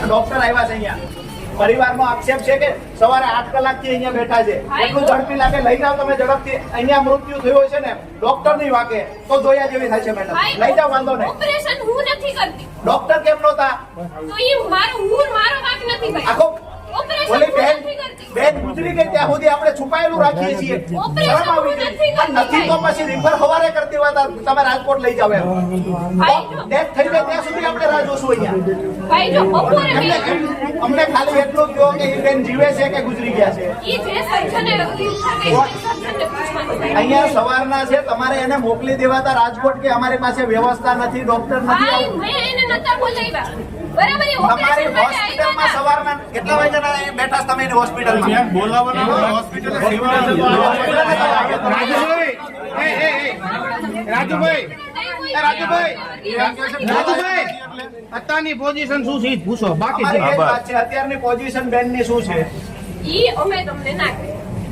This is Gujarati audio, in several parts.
ડોક્ટર આવ્યા છે અહીંયા. પરિવારનો આક્ષેપ છે કે સવારે આઠ કલાકથી અહીંયા બેઠા છે. એટલું ઝડપી લાગે લઈ જાઓ તમે ઝડપથી. અહીંયા મૃત્યુ થયું છે ને ડોક્ટરની વાકે તો જોયા જેવી થાય છે મેડમ લઈ જાઓ વાંધો નહીં. ઓપરેશન હું નથી કરતી. ડોક્ટર કેમ નહોતા? તો ઈ મારો હું મારો વાંક નથી ભાઈ. આખો ઓલી બેન બેન ગુજરી ગઈ ત્યાં સુધી આપણે છુપાયેલું રાખીએ છીએ. શરમ આવી હું નથી તો પછી રિફર હવારે કરતી હોય તમે રાજકોટ લઈ જાવ એમ. ડેથ થઈ જાય ત્યાં સુધી આપણે રાહ જોશું અહીંયા. અમને ખાલી એટલું કહો કે એ બેન જીવે છે કે ગુજરી ગયા છે. અહીંયા સવારના છે તમારે એને મોકલી દેવાતા રાજકોટ કે અમારી પાસે વ્યવસ્થા નથી ડોક્ટર નથી તમારી હોસ્પિટલમાં સવારના કેટલા વાગ્યાના બેઠા હોસ્પિટલમાં રાજુભાઈ એ, એ, એ, રાજુભાઈ રાજુભાઈ. રાજુભાઈ. અત્યારની પોઝિશન શું છે? પૂછો. બાકી છે. વાત છે અત્યારની પોઝિશન બેનની શું છે? ઈ અમે તમને ના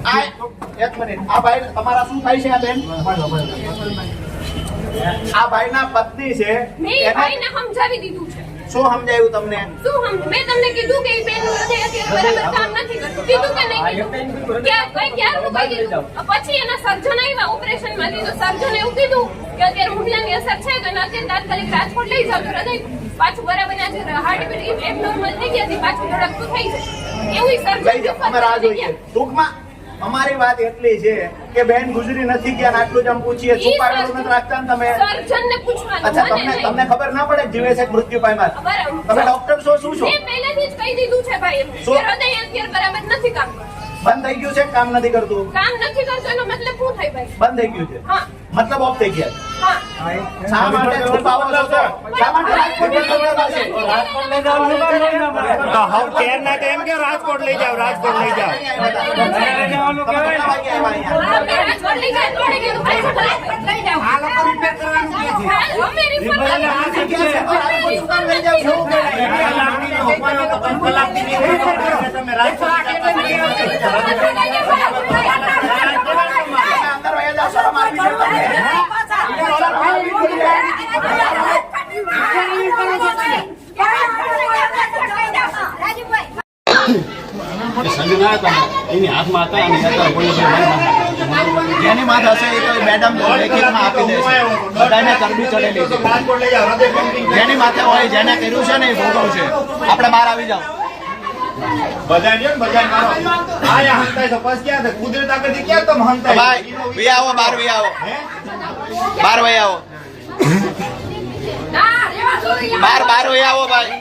આ એક મિનિટ. આ ભાઈ તમારા શું થાય છે આ બેન? આ ભાઈના પત્ની છે. મેં ભાઈને સમજાવી દીધું છે. શું સમજાયું તમને? શું મેં તમને કીધું કે અત્યારે બરાબર કામ નથી કરતું. કીધું કે નહીં કીધું? ક્યાં કઈ ક્યારનું કહી દીધું? પછી એના સર્જન આવ્યા ઓપરેશનમાંથી તો સર્જન એવું કીધું કે અત્યારે હુમલાની અસર છે તો એને અત્યારે તાત્કાલિક રાજકોટ લઈ જાવ તો હૃદય પાછું બરાબર આજે હાર્ટબીટ એબનોર્મલ થઈ ગયા હતી પાછું ધડકતું થઈ જાય. એવું સર્જન લઈ જાઓ અમે રાહ જોઈએ. ટૂંકમાં અમારી વાત એટલી છે કે બેન ગુજરી નથી ગયા આટલું જ આમ પૂછીએ છુપાયેલું નથી રાખતા ને તમે. અચ્છા તમને તમને ખબર ના પડે જીવે છે મૃત્યુ પામ્યા તમે ડોક્ટર છો શું છો? પહેલેથી જ કહી દીધું છે ભાઈ હૃદય બરાબર નથી કામ કરતું. બંધ થઈ ગયું છે? કામ નથી કરતું? કામ નથી કરતું એનો મતલબ શું થાય ભાઈ? બંધ થઈ ગયું છે. હા. મતલબ ઓફ થઈ ગયા. હા. શા માટે છુપાવો છો. તો? શા માટે રાજકોટ લઈ છે? તો હવે કેરના તો એમ કે રાજકોટ લઈ જાવ રાજકોટ લઈ જાવ રાજકોટ લઈ જાવ આ લોકો રિપેર તો સંજના હતા એની હાથમાં હતા અને જેની માથ હશે એ તો મેડમ લેખિતમાં આપી દેશે બધાને ચરબી ચડેલી છે. જેની માથે હોય જેને કર્યું છે ને એ ભોગવ છે. આપણે બહાર આવી જાઓ. ભાઈ વી આવો બહાર આવો. બહાર વહી આવો. બાર બાર વહી આવો ભાઈ.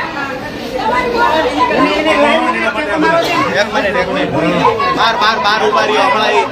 વાર. એક મિનિટ એક મિનિટ બહાર બહાર બહાર ઊભા રહ્યો હમણાં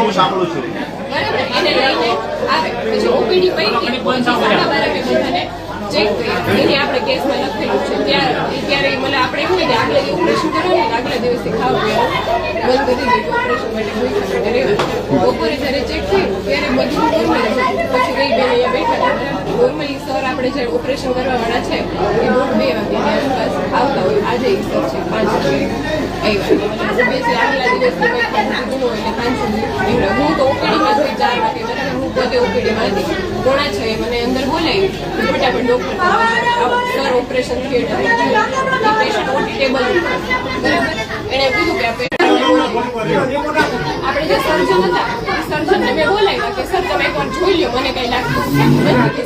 હું સાંભળું છું. બરાબર એને લઈને આવે. પછી ઓપીડી પૈકી સાડા બાર વાગે બધાને એની આપણે કેસમાં લખેલું છે ત્યારે ત્યારે મને આપણે એવું ને આગલે દિવસે ઓપરેશન કરવાનું ને, આગલા દિવસે ખાવા બંધ કરી ઓપરેશન માટે બપોરે જ્યારે ચેક થયું ત્યારે પછી ગઈ બેન અહીંયા બેઠા નોર્મલી સર આપણે જે ઓપરેશન કરવાવાળા છે, એ દોઢ બે વાગે આસપાસ આવતા હોય. આજે એ સર છે, પાંચ આવ્યા બેસી આગલા દિવસની કંઈ ખાધું પીધું પાંચ સુધી હું તો ઓપીડીમાં જ ચાર વાગે બરાબર હું પોતે ઓપીડીમાં હતી પોણા છે, મને અંદર બોલાવી ફટાફટ doctor operation theatre patient OT table બરાબર? એણે કીધું કે આ આપણે જે સર્જન હતા એ સર્જનને મેં બોલાવ્યા કે સર તમે એકવાર જોઈ લ્યો મને કઈ લાગતું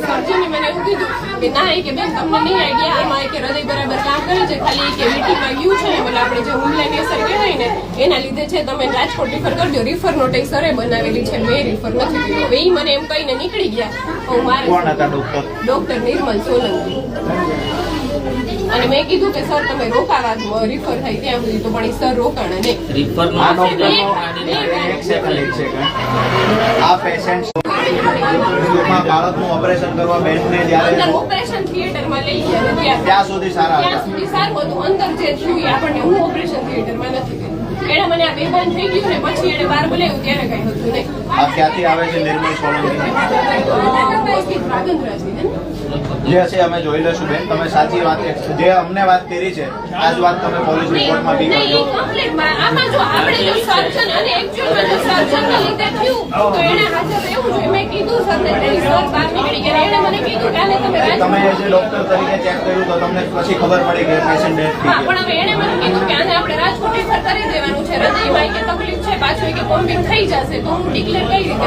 સર્જને મને એવું કીધું કે ના એ કે બેન તમને નહીં આઈડિયા આમાં કે હૃદય બરાબર કામ કરે છે ખાલી એ કે વીટીમાં ગયું છે એટલે આપણે જે હુમલાની અસર કહેવાય ને એના લીધે છે તમે રાજકોટ રિફર કરજો રિફર નોટ એ સરે બનાવેલી છે મેં રિફર નથી કરી હવે ઈ મને એમ કહીને નીકળી ગયા. હું મારે ડોક્ટર ડોક્ટર નિર્મલ સોલંકી. અને મેં કીધું કે સર તમે રોકાવા રિફર થાય ત્યાં સુધી તો પણ સર રોકાણા ને રિફરનો આ પેશન્ટ બાળકનું ઓપરેશન કરવા બેનને જ્યારે ઓપરેશન થિયેટરમાં લઈ ગયા ત્યાં સુધી સારા ત્યાં સુધી સારું હતું. અંદર જે થયું એ આપણને હું ઓપરેશન થિયેટરમાં નથી એણે મને આ બેભાન થઈ ગયું ને પછી એણે બહાર બોલાવ્યું ત્યારે કઈ હતું નહીં આ ક્યાંથી આવે છે નિર્મલ સોલંકી? જે હશે અમે જોઈ લેશું બેન તમે સાચી વાત જે અમને વાત કરી છે આ જ વાત તમે પોલીસ રિપોર્ટમાં બી કરજો આમાં જો આપણે જો સર્જન અને actualમાં જો સર્જનને લીધે થયું, તો એણે હાજર રહેવું જોઈએ. મેં કીધું સરને, તેની સર બહાર નીકળી ગયા. એણે મને કીધું કે તમે તમે જે ડોક્ટર તરીકે ચેક કર્યું તો તમને પછી ખબર પડી કે પેશન્ટ ડેથ થઈ ગયો પણ હવે એણે મને કીધું કે આને આપણે રાજકોટ કરી દેવાનું છે. હૃદયમાં કે તકલીફ છે, પાછું કે કોમ્બિંગ થઈ જશે, તો હું ડિક્લેર કઈ રીતે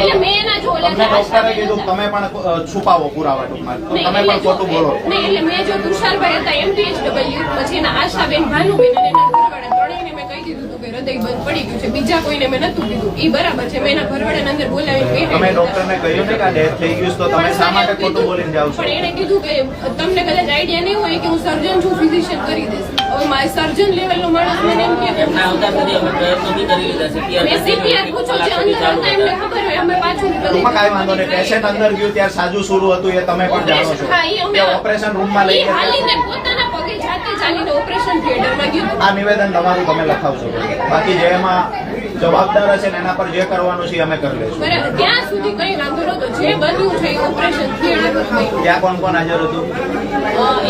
એટલે મેં એના જો ઓલા તમને ડોક્ટરે આશાબેન કીધું તમે પણ છુપાવો પુરાવા ટૂંકમાં. તમે પણ ખોટું બોલો. નહીં, એટલે મેં જો તુષારભાઈ હતા MPHW, પછી એના આશાબેન ભાનુબેન અને એના ઘરવાળા ત્રણેયને મેં કહી દીધું હતું કે હૃદય બંધ પડી ગયું છે બીજા કોઈને મેં નતું કીધું. ઈ બરાબર છે મેં એના ઘરવાળાને અંદર બોલાવીને કહી તમે દીધું. ડોક્ટરને કહ્યું ને કે આ ડેથ થઈ ગયું તો તમે શા માટે ખોટું કીધું- બોલીને જાઓ છો? પણ એણે કીધું કે તમને કદાચ આઈડિયા નહીં હોય કે હું સર્જન છું ફિઝિશિયન કરી દઈશ. સર્જન લેવલનો માણસ મને એમ કે એમના આવતા સુધી અમે પ્રયત્નો બી કરી લીધા છે. પીઆર મેં CPR પૂછો છે અંદર હતા એમને ખબર હોય અમે પાછું ટૂંકમાં કાંઈ વાંધો નહીં. પેશન્ટ અંદર ગયું ત્યારે સાજુ શરૂ હતું એ તમે પણ જાણો છો. કે ઓપરેશન રૂમમાં લઈ હાલીને પોતાના પગે જાતે ચાલીને ઓપરેશન થિયેટરમાં ગયું આ નિવેદન તમારું તમે લખાવશો. બાકી જે એમાં જવાબદાર હશે ને એના પર જે કરવાનું છે એ અમે કરી લઈશું. ત્યાં સુધી કઈ વાંધો નતો જે બન્યું છે ઓપરેશન ત્યાં કોણ કોણ હાજર હતું?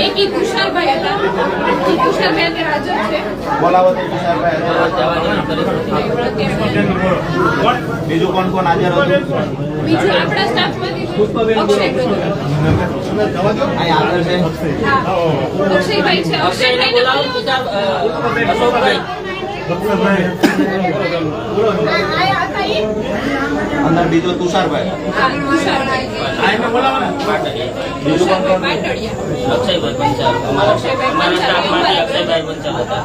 એક ઈ તુષારભાઈ હતા. ઈ તુષારભાઈ હાજર છે. બોલાવો તો બીજું કોણ કોણ હાજર હતું? બીજું આપણા સ્ટાફમાંથી છે. અક્ષયભાઈ અંદર બીજો તુષારભાઈ. બીજું કોણ કોણ? અક્ષયભાઈ પંચાલ અમારા અક્ષયભાઈ પંચાલ હતા.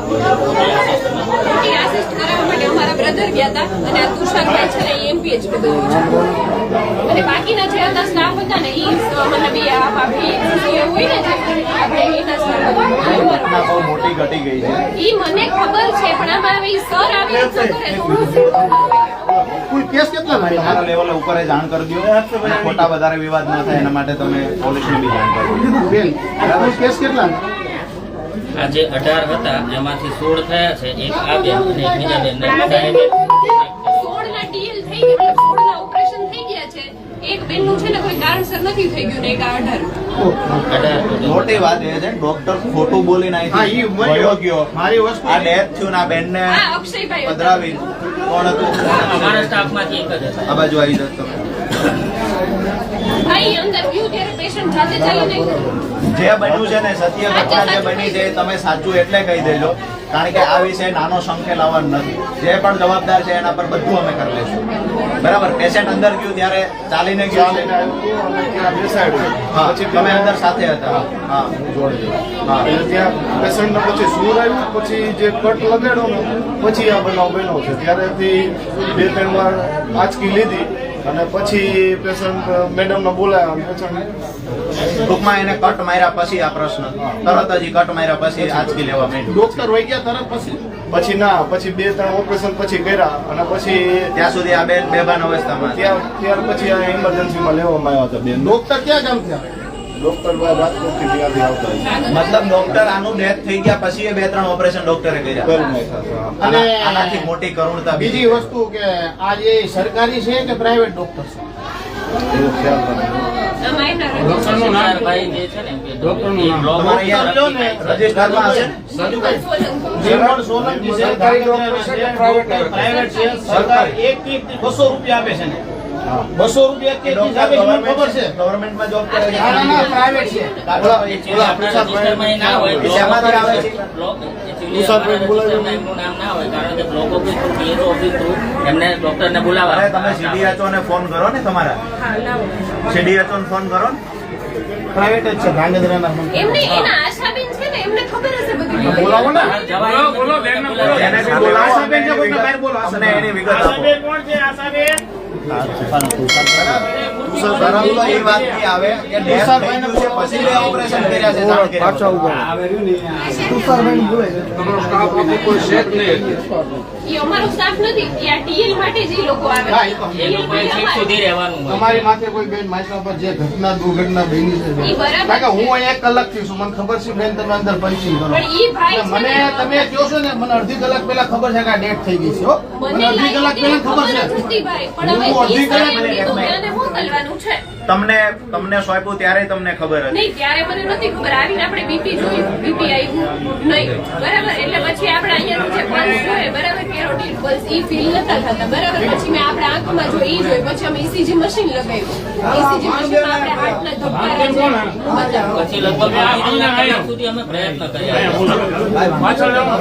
બ્રધર ગયા હતા અને આ તુષારભાઈ છે ને એ એમપીએચ બધું અને બાકીના જે હતા સ્ટાફ હતા ને એ મતલબ આ ભાભી હોય ને જે આપણે એના સ્ટાફ ઘટના મોટી ઘટી ગઈ છે. એ મને ખબર છે પણ આમાં સર આવી રીતે કેસ કેટલા લાગે? તમારા લેવલે ઉપર એ જાણ કરી દો. ખોટા વધારે વિવાદ ના થાય એના માટે તમે પોલીસને બી જાણ કરી. કેસ આ જે અઢાર હતા એમાંથી સોળ થયા છે. એક આ બેન અને એક બીજા બેન સોળ ના ડીલ થઈ ગયા એક બેનનું છે ને કોઈ કારણસર નથી થઈ ગયું ને એક અઢાર. મોટી વાત એ છે ડોક્ટર ખોટું બોલીને અહીંથી વયો ગયો. આ ડેથ થયું ના આ બેનને હા અક્ષયભાઈ પધરાવી. કોણ હતું? અમારા સ્ટાફમાંથી એક જ હતા. આ બાજુ આવી જતો ભાઈ અંદર ગયું ત્યારે પેશન્ટ જાતે ચાલીને જે બન્યું છે ને સત્ય ઘટના જે બની છે તમે સાચું એટલે કહી દેજો. કારણ કે આ વિશે નાનો સંકેલ આવવાનો નથી. જે પણ જવાબદાર છે એના પર બધું અમે કરી લઈશું. બરાબર? પેશન્ટ અંદર ગયું ત્યારે ચાલીને ગયો. હા. તમે અંદર સાથે હતા. હા. હા. ત્યાં પેશન્ટને પછી સૂર આવ્યું પછી જે કટ લગાડ્યો પછી આ બનાવ બન્યો છે. ત્યારેથી બે ત્રણ વાર આંચકી લીધી. અને પછી પેશન્ટ મેડમને બોલાયા પેશન્ટ ટૂંકમાં એને કટ માર્યા પછી આ પ્રશ્ન. તરત જ કટ માર્યા પછી આજકી લેવા માંડ્યું. ડોક્ટર હોય ગયા તરત પછી? પછી ના પછી બે ત્રણ ઓપરેશન પછી કર્યા અને પછી ત્યાં સુધી આ બેન બેભાન અવસ્થામાં ત્યાં ત્યાર ત્યાર પછી આ ઇમરજન્સીમાં લેવામાં આવ્યા હતા બેન. ડોક્ટર ક્યાં કામ થયા? મતલબ ડોક્ટર આનું ડેથ થઈ ગયા પછી એ બે ત્રણ ઓપરેશન ડોક્ટરે કર્યા. અને આનાથી મોટી કરુણતા બીજી વસ્તુ કે આ જે સરકારી છે કે પ્રાઇવેટ ડોક્ટર છે? બસો રૂપિયા આપે છે ને. બસો રૂપિયા કે ફીસ આપે છે મને ખબર છે? ગવર્મેન્ટમાં જોબ કરે છે. ના ના પ્રાઇવેટ છે. ઓલા- Actually આપણે આપણા રજિસ્ટરમાં ના હોય એ શેમાંથી આવે છે? બ્લોક- actually એમનું નામ ના હોય કારણ કે block office through PRO office through એમને ડોક્ટરને બોલાવવા. તમે સીડીએચઓ ને ફોન કરો ને તમારા. હા લાવો સીડીએચઓ ને ફોન કરો ને. પ્રાઇવેટ જ છે ધાંગધ્રાના એમને એના આશાબેન છે ને એમને ખબર હશે બધી બોલાવો ને. આશાબેન છે, બહાર બોલો, છે, તમારી માથે કોઈ બેન માથા પર જે ઘટના દુર્ઘટના બની છે કારણ કે હું અહીંયા એક કલાકથી છું મને ખબર છે બેન તમે અંદર પંચિંગ કરો. પણ ઈ ભાઈ એટલે છે મને તમે કહો છો ને મને અડધી કલાક પહેલા ખબર છે કે આ ડેટ થઈ ગઈ છે મને અડધી કલાક પહેલા ખબર છે. તમને તમને સોંપ્યું ત્યારે તમને ખબર હતી. નહીં ત્યારે મને નથી ખબર. આવીને આપણે બીપી જોયું બીપી આવ્યું નહીં. બરાબર? એટલે પછી આપણે અહીંયા જે પલ્સ જોઈએ બરાબર? કેરોટીન પલ્સ ઈ ફીલ નતા થતા. બરાબર? પછી મેં આપણે આંખમાં જો ઈ જોઈ. પછી અમે ઈસીજી મશીન લગાવ્યું. ઈસીજી મશીનમાં આપણે હાર્ટના ધબકારા છે. પછી લગભગ આ કલાક સુધી અમે પ્રયત્ન કર્યા.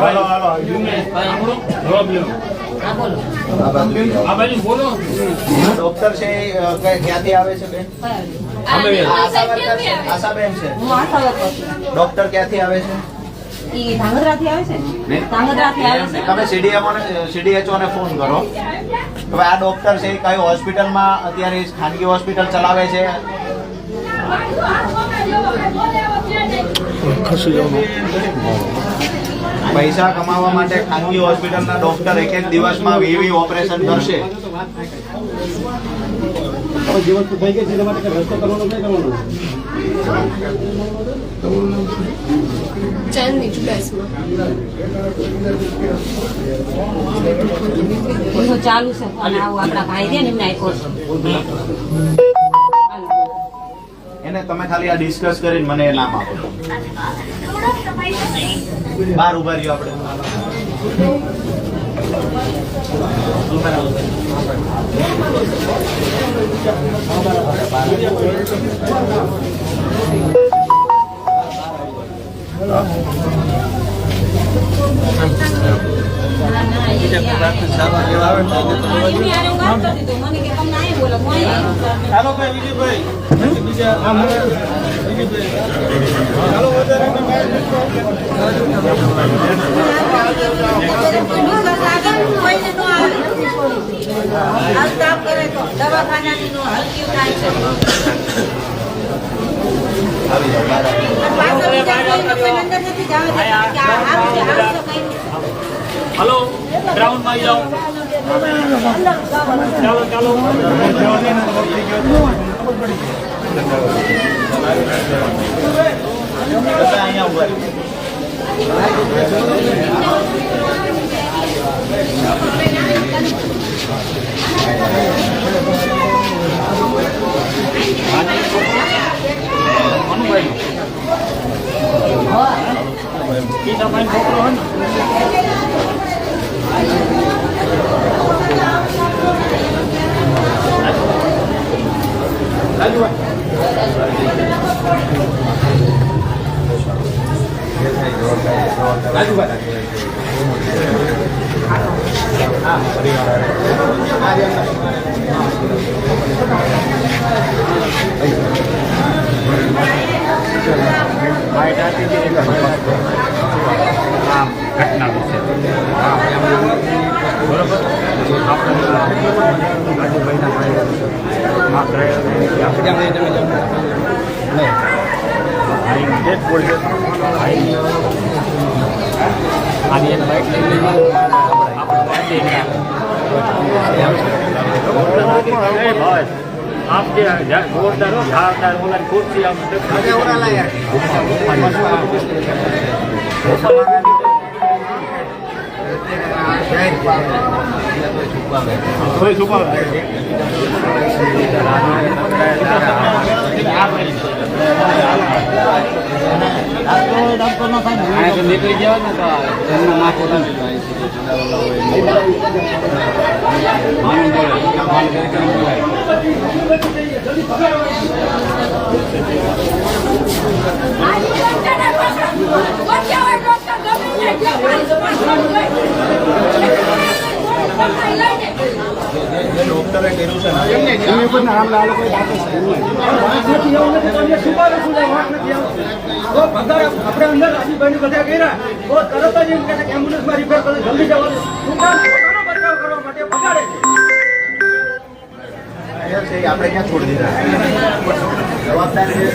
હાલો હાલો એ, અ, કઈ- ક્યાંથી આવે છે બેન છે? આશાબેન છે છું. ડોક્ટર ક્યાંથી આવે છે છે છે તમે સીડીએચઓ ને ફોન કરો હવે આ ડોક્ટર છે કઈ હોસ્પિટલમાં અત્યારે ખાનગી હોસ્પિટલ ચલાવે છે પૈસા કમાવા માટે ખાનગી હોસ્પિટલના ડોક્ટર એક એક દિવસમાં વીવી વી ઓપરેશન કરશે ચાલુ છે. અને આવું આપણા ભાઈ છે ને એમને આપ્યો છે. એને તમે ખાલી આ ડિસ્કસ કરીને મને નામ આપો. બાર ઊભા રહ્યો આપણે. એમની હારે હું વાત કરતી હતી. મને કે તમને અહીંયા બોલો હું અહીંયા આવું. આ સ્ટાફ કરે તો દવાખાનાની નો હલકી થાય છે પાછળ બીજા કોઈ લોકોને અંદર નથી જવા દેતા જાઓ. ચાલો ચાલો. અહીંયા હારું છે, કંઈ નહીં. હલો ગ્રાઉન્ડમાં જાઓ બધા અહીંયા ઊભા રહ્યો ઘટના વિશે બરોબર आप જે જોરદાર ધારદાર ઓલાની ખુરશી આમ કોઈ છુપાવે નીકળી જાવ ને તો એમના માથે ડોક્ટરે કર્યું છે આપણે અંદર તરત જ એમ કે છે આપણે ક્યાં છોડી દીધા જવાબદારી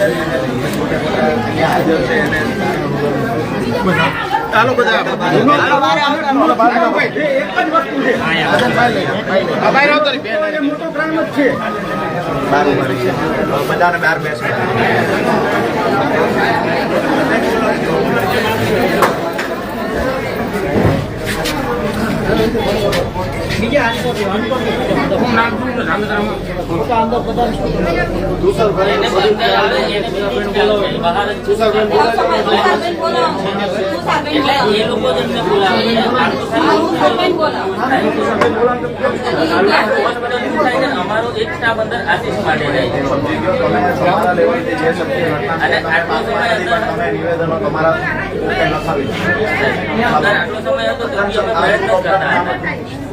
હાજર છે ચાલો બધા. બધાને બહાર બેસવા એને અંદર અમારો એક સ્ટાફ અંદર આશીષ માટે અને આટલો સમય પણ નિવેદનો તમારા લખાવી આટલો સમય હતો તો પ્રયત્ન કરતા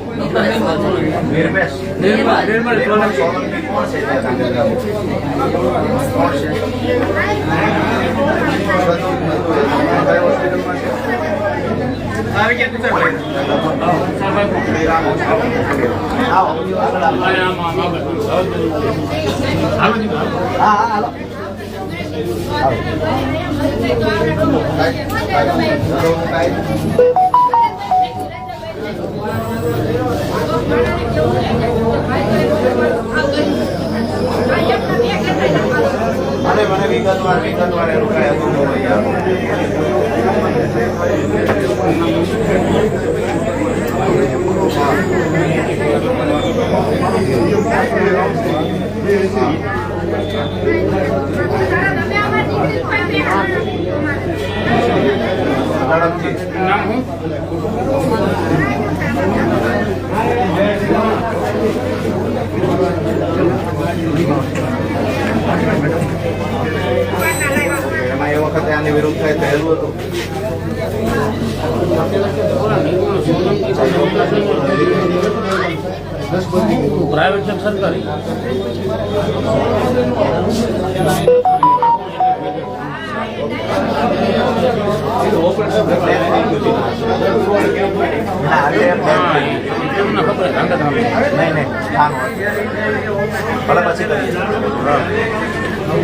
આવો, આગળ આવો. હા હા હાલો para. પ્રાઇવેટ છે સરકારી? ભલે પછી કરીએ. કોણ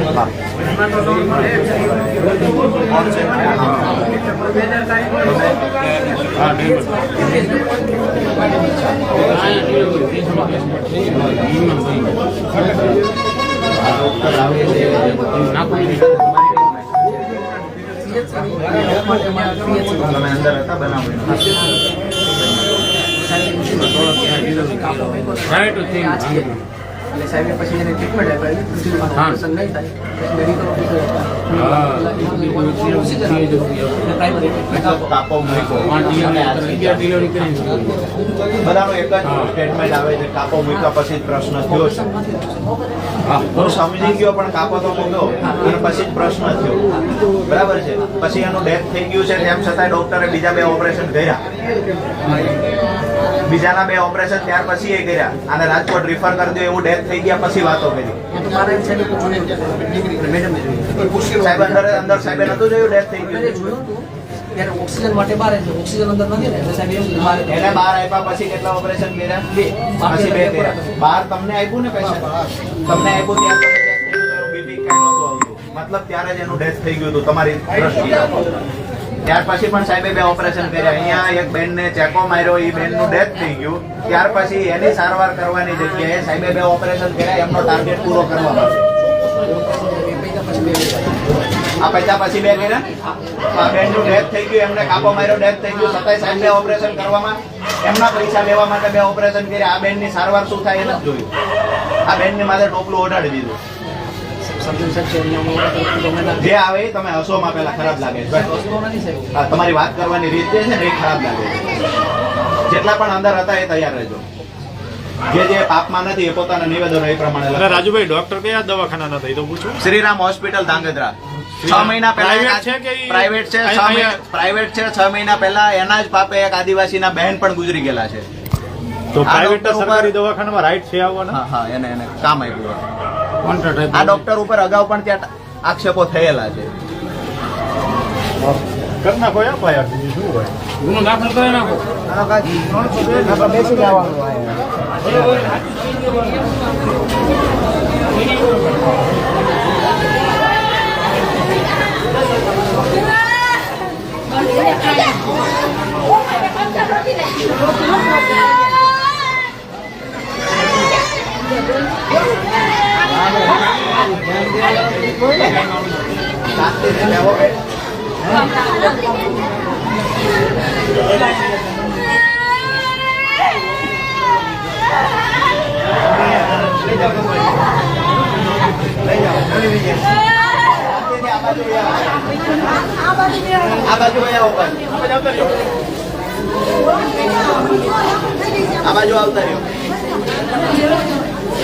છે એટલે સાહેબે પછી એને ટ્રીટમેન્ટ આપી હા. ઓપરેશન નહીં થાય. પછી મેડિકલ ઓફિસર કાપો મૂકો ડિલિવરી કરી બધાનો એક જ સ્ટેટમેન્ટ આવે છે કાપો મૂક્યા પછી જ પ્રશ્ન થયો છે. હું. સમજી ગયો પણ કાપો તો મૂક્યો. અને પછી જ પ્રશ્ન થયો. બરાબર છે. પછી એનું ડેથ થઈ ગયું છે તેમ છતાં ડોક્ટરે બીજા બે ઓપરેશન કર્યા. બીજાના બે ઓપરેશન ત્યાર પછી એ કર્યા. અને રાજકોટ રિફર કરી દો એવું ડેથ થઈ ગયા પછી વાતો કરી. સાહેબે અંદર અંદર સાહેબે નતું જોયું ડેથ થઈ ગયું. ત્યારે ઓક્સિજન માટે બહાર છે ઓક્સિજન અંદર નથી ને એટલે સાહેબ એમ બહાર આપ્યા પછી કેટલા ઓપરેશન કર્યા? બે. પછી બે કર્યા. બહાર તમને આપ્યું ને પેશન્ટ તમને આપ્યું ત્યાં બીપી કઈ નહોતું આવતું. મતલબ ત્યારે જ એનું ડેથ થઈ ગયું હતું તમારી દ્રષ્ટિએ. ત્યાર પછી પણ સાહેબે બે ઓપરેશન કર્યા. અહીંયા એક બેન ને ચેકો માર્યો એ બેનનું ડેથ થઈ ગયું. ત્યાર પછી એની સારવાર કરવાની જગ્યાએ સાહેબે બે ઓપરેશન કર્યા. એમનો ટાર્ગેટ પૂરો કરવા માટે આ પૈસા પછી ડેથ થઈ ગયું. એમને કાપો માર્યો ડેથ થઈ ગયું. છતાંય સાહેબ ઓપરેશન કરવામાં એમના પૈસા લેવા માટે બે ઓપરેશન કર્યા. આ બેનની સારવાર શું થાય એ નથી જોયું. આ બેનની માથે ટોપલું ઓઢાડી દીધું. જે આવે તમે હસોમાં પેલા ખરાબ લાગે છે. હા, તમારી વાત કરવાની રીત જે છે ને એ ખરાબ લાગે છે. જેટલા પણ અંદર હતા એ તૈયાર રહેજો. જે જે પાપમાં નથી એ પોતાના નિવેદનો એ પ્રમાણે રાજુભાઈ ડોક્ટર કયા દવાખાના હતા એ તો પૂછું? શ્રીરામ હોસ્પિટલ ધાંગધ્રા. છ મહિના પહેલા છે કે પ્રાઇવેટ છે છ અહીંયા- મહિના પ્રાઇવેટ છે છ મહિના પહેલા એના જ પાપે એક આદિવાસીના બહેન પણ ગુજરી ગયેલા છે. તો પ્રાઇવેટ સરકારી દવાખાનામાં રાઈટ છે આવવાના? હા હા એને એને કામ આપ્યું આ ડોક્ટર ઉપર અગાઉ પણ ત્યાં આક્ષેપો થયેલા છે. કરના કોઈ એફઆઈઆર બીજું શું હોય? ગુનો દાખલ કરી નાખો જાઓ તમે. લઈ જાઓ. શાંતિથી આ બાજુ લઈ આવો. આ બાજુ લઈ આવો બસ. આ બાજુ આવતા રહ્યો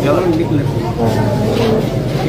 Jangan dikulit.